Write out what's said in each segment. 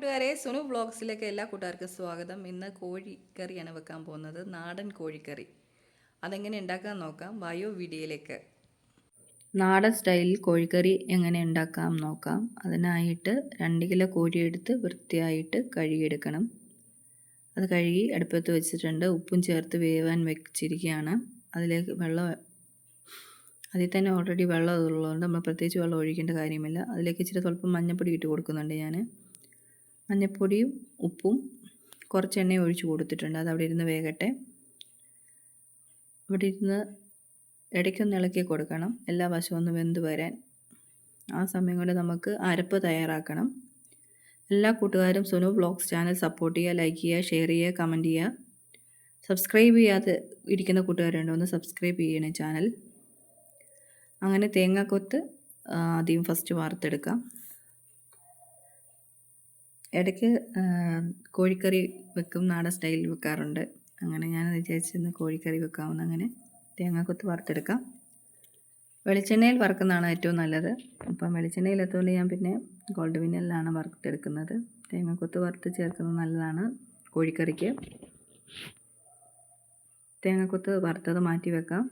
കൂട്ടുകാരെ സുനു വ്ളോഗ്സിലേക്ക് എല്ലാ കൂട്ടുകാർക്കും സ്വാഗതം. ഇന്ന് കോഴിക്കറിയാണ് വെക്കാൻ പോകുന്നത്. നാടൻ കോഴിക്കറി. അതെങ്ങനെ ഉണ്ടാക്കാൻ നോക്കാം? ബയോ വീഡിയോയിലേക്ക് നാടൻ സ്റ്റൈലിൽ കോഴിക്കറി എങ്ങനെ ഉണ്ടാക്കാം നോക്കാം. അതിനായിട്ട് രണ്ട് കിലോ കോഴി എടുത്ത് വൃത്തിയായിട്ട് കഴുകിയെടുക്കണം. അത് കഴുകി അടുപ്പത്ത് വെച്ചിട്ടുണ്ട്. ഉപ്പും ചേർത്ത് വേവാൻ വെച്ചിരിക്കുകയാണ്. അതിലേക്ക് വെള്ളം അതിൽ തന്നെ ഓൾറെഡി വെള്ളം ഉള്ളതുകൊണ്ട് നമ്മൾ പ്രത്യേകിച്ച് വെള്ളം ഒഴിക്കേണ്ട കാര്യമില്ല. അതിലേക്ക് ഇച്ചിരി സ്വല്പം മഞ്ഞൾപ്പൊടി ഇട്ട് കൊടുക്കുന്നുണ്ട് ഞാൻ മഞ്ഞൾപ്പൊടിയും ഉപ്പും കുറച്ച് എണ്ണയും ഒഴിച്ച് കൊടുത്തിട്ടുണ്ട്. അത് അവിടെ ഇരുന്ന് വേകട്ടെ. അവിടെ ഇരുന്ന് ഇടയ്ക്കൊന്ന് ഇളക്കി കൊടുക്കണം. എല്ലാ വശവും ഒന്ന് വെന്ത് വരാൻ. ആ സമയം കൊണ്ട് നമുക്ക് അരപ്പ് തയ്യാറാക്കണം. എല്ലാ കൂട്ടുകാരും സുനു ബ്ലോഗ്സ് ചാനൽ സപ്പോർട്ട് ചെയ്യുക ലൈക്ക് ചെയ്യുക ഷെയർ ചെയ്യുക കമന്റ് ചെയ്യുക. സബ്സ്ക്രൈബ് ചെയ്യാതെ ഇരിക്കുന്ന കൂട്ടുകാരുണ്ടോ? ഒന്ന് സബ്സ്ക്രൈബ് ചെയ്യണേ ചാനൽ. അങ്ങനെ തേങ്ങ കൊത്ത് ആദ്യം ഫസ്റ്റ് വാർത്തെടുക്കാം ഇടയ്ക്ക് കോഴിക്കറി വെക്കും നാടൻ സ്റ്റൈലിൽ വെക്കാറുണ്ട്. അങ്ങനെ ഞാൻ വിചാരിച്ചിരുന്ന കോഴിക്കറി വെക്കാവുന്ന അങ്ങനെ തേങ്ങാക്കൊത്ത് വറുത്തെടുക്കാം. വെളിച്ചെണ്ണയിൽ വറുക്കുന്നതാണ് ഏറ്റവും നല്ലത്. അപ്പം വെളിച്ചെണ്ണയിലെത്തുകൊണ്ട് ഞാൻ പിന്നെ ഗോൾഡ് വിന്നലിലാണ് വറുത്തെടുക്കുന്നത്. തേങ്ങാക്കൊത്ത് വറുത്ത് ചേർക്കുന്നത് നല്ലതാണ് കോഴിക്കറിക്ക്. തേങ്ങാക്കൊത്ത് വറുത്തത് മാറ്റി വെക്കാം.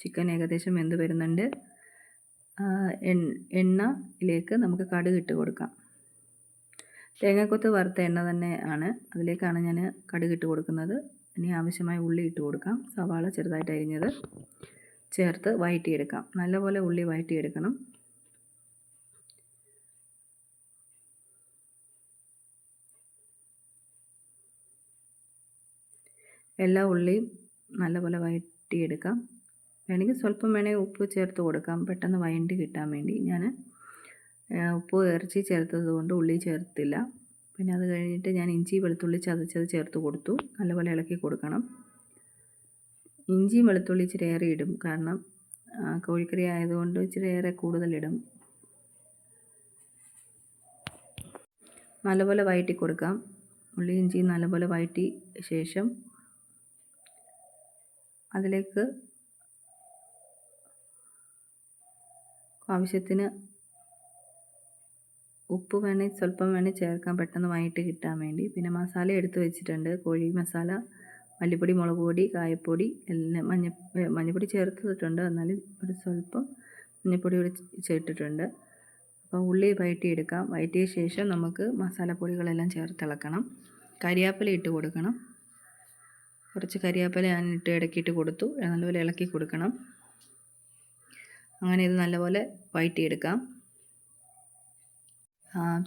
ചിക്കൻ ഏകദേശം വെന്ത് വരുന്നുണ്ട്. എണ്ണയിലേക്ക് നമുക്ക് കടുക് ഇട്ട് കൊടുക്കാം. തേങ്ങാക്കൊത്ത് വറുത്ത എണ്ണ തന്നെ ആണ്. അതിലേക്കാണ് ഞാൻ കടുക് ഇട്ട് കൊടുക്കുന്നത്. ഇനി ആവശ്യമായ ഉള്ളി ഇട്ട് കൊടുക്കാം. സവാള ചെറുതായിട്ട് അരിഞ്ഞത് ചേർത്ത് വഴറ്റിയെടുക്കാം നല്ലപോലെ ഉള്ളി വഴറ്റിയെടുക്കണം എല്ലാ ഉള്ളിയും നല്ലപോലെ വഴറ്റിയെടുക്കാം വേണമെങ്കിൽ സ്വല്പം വേണമെങ്കിൽ ഉപ്പ് ചേർത്ത് കൊടുക്കാം. പെട്ടെന്ന് വഴണ്ടി കിട്ടാൻ വേണ്ടി ഞാൻ ഉപ്പ് ഇറച്ചി ചേർത്തത് കൊണ്ട് ഉള്ളി ചേർത്തില്ല. പിന്നെ അത് കഴിഞ്ഞിട്ട് ഞാൻ ഇഞ്ചി വെളുത്തുള്ളി ചതച്ചത് ചേർത്ത് കൊടുത്തു. നല്ലപോലെ ഇളക്കി കൊടുക്കണം. ഇഞ്ചിയും വെളുത്തുള്ളി ഇച്ചിരി ഏറെ ഇടും. കാരണം കോഴിക്കറി ആയതുകൊണ്ട് ഇച്ചിരി ഏറെ കൂടുതലിടും നല്ലപോലെ വഴറ്റി കൊടുക്കാം. ഉള്ളി ഇഞ്ചി നല്ലപോലെ വഴറ്റി ശേഷം അതിലേക്ക് ആവശ്യത്തിന് ഉപ്പ് വേണേൽ സ്വല്പം വേണേൽ ചേർക്കാൻ പെട്ടെന്ന് വൈകിട്ട് കിട്ടാൻ വേണ്ടി. പിന്നെ മസാല എടുത്ത് വെച്ചിട്ടുണ്ട്. കോഴി മസാല മല്ലിപ്പൊടി മുളക് പൊടി കായപ്പൊടി എല്ലാം മഞ്ഞ മഞ്ഞൾപ്പൊടി ചേർത്തിട്ടുണ്ട്. എന്നാലും ഒരു സ്വല്പം മഞ്ഞപ്പൊടി കൂടി ചേർത്തിട്ടുണ്ട്. അപ്പോൾ ഉള്ളി വഴറ്റിയെടുക്കാം വഴറ്റിയ ശേഷം നമുക്ക് മസാലപ്പൊടികളെല്ലാം ചേർത്തിളക്കണം കരിയാപ്പില ഇട്ട് കൊടുക്കണം. കുറച്ച് കരിയാപ്പില ഞാൻ ഇട്ട് ഇടക്കിയിട്ട് കൊടുത്തു. നല്ലപോലെ ഇളക്കി കൊടുക്കണം. അങ്ങനെ ഇത് നല്ലപോലെ വഴറ്റിയെടുക്കാം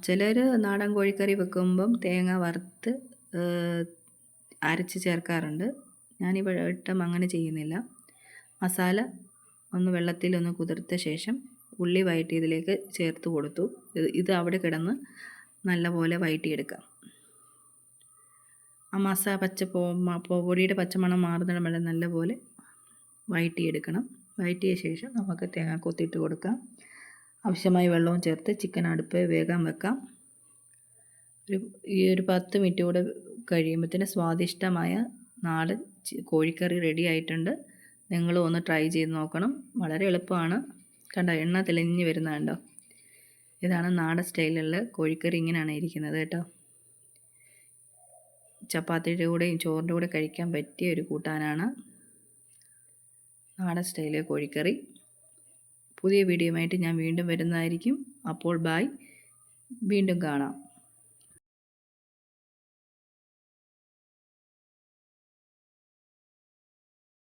ചിലർ നാടൻ കോഴിക്കറി വെക്കുമ്പം തേങ്ങ വറുത്ത് അരച്ച് ചേർക്കാറുണ്ട്. ഞാനിവിടെ ഇട്ടം അങ്ങനെ ചെയ്യുന്നില്ല. മസാല ഒന്ന് വെള്ളത്തിലൊന്ന് കുതിർത്ത ശേഷം ഉള്ളി വഴറ്റിയതിലേക്ക് ചേർത്ത് കൊടുത്തു. ഇത് അവിടെ കിടന്ന് നല്ലപോലെ വഴറ്റിയെടുക്കാം ആ മസാല പച്ച പൊടിയുടെ പച്ചമണം മാറുന്നിടം വരെ നല്ലപോലെ വഴറ്റിയെടുക്കണം വഴറ്റിയ ശേഷം നമുക്ക് തേങ്ങ കൊത്തിയിട്ട് കൊടുക്കാം. ആവശ്യമായ വെള്ളവും ചേർത്ത് ചിക്കൻ അടുപ്പ് വേഗം വെക്കാം. ഒരു ഈ ഒരു പത്ത് മിനിറ്റ് കൂടെ കഴിയുമ്പോഴത്തേന് സ്വാദിഷ്ടമായ നാടൻ കോഴിക്കറി റെഡി ആയിട്ടുണ്ട്. നിങ്ങളും ഒന്ന് ട്രൈ ചെയ്ത് നോക്കണം. വളരെ എളുപ്പമാണ്. കണ്ടോ എണ്ണ തെളിഞ്ഞ് വരുന്ന കണ്ടോ? ഇതാണ് നാടൻ സ്റ്റൈലിലുള്ള കോഴിക്കറി ഇങ്ങനെയാണ് ഇരിക്കുന്നത് കേട്ടോ. ചപ്പാത്തിയുടെ കൂടെയും ചോറിന്റെ കൂടെ കഴിക്കാൻ പറ്റിയ ഒരു കൂട്ടാനാണ് നാടൻ സ്റ്റൈലിലെ കോഴിക്കറി. പുതിയ വീഡിയോയുമായിട്ട് ഞാൻ വീണ്ടും വരുന്നതായിരിക്കും. അപ്പോൾ ബായ് വീണ്ടും കാണാം.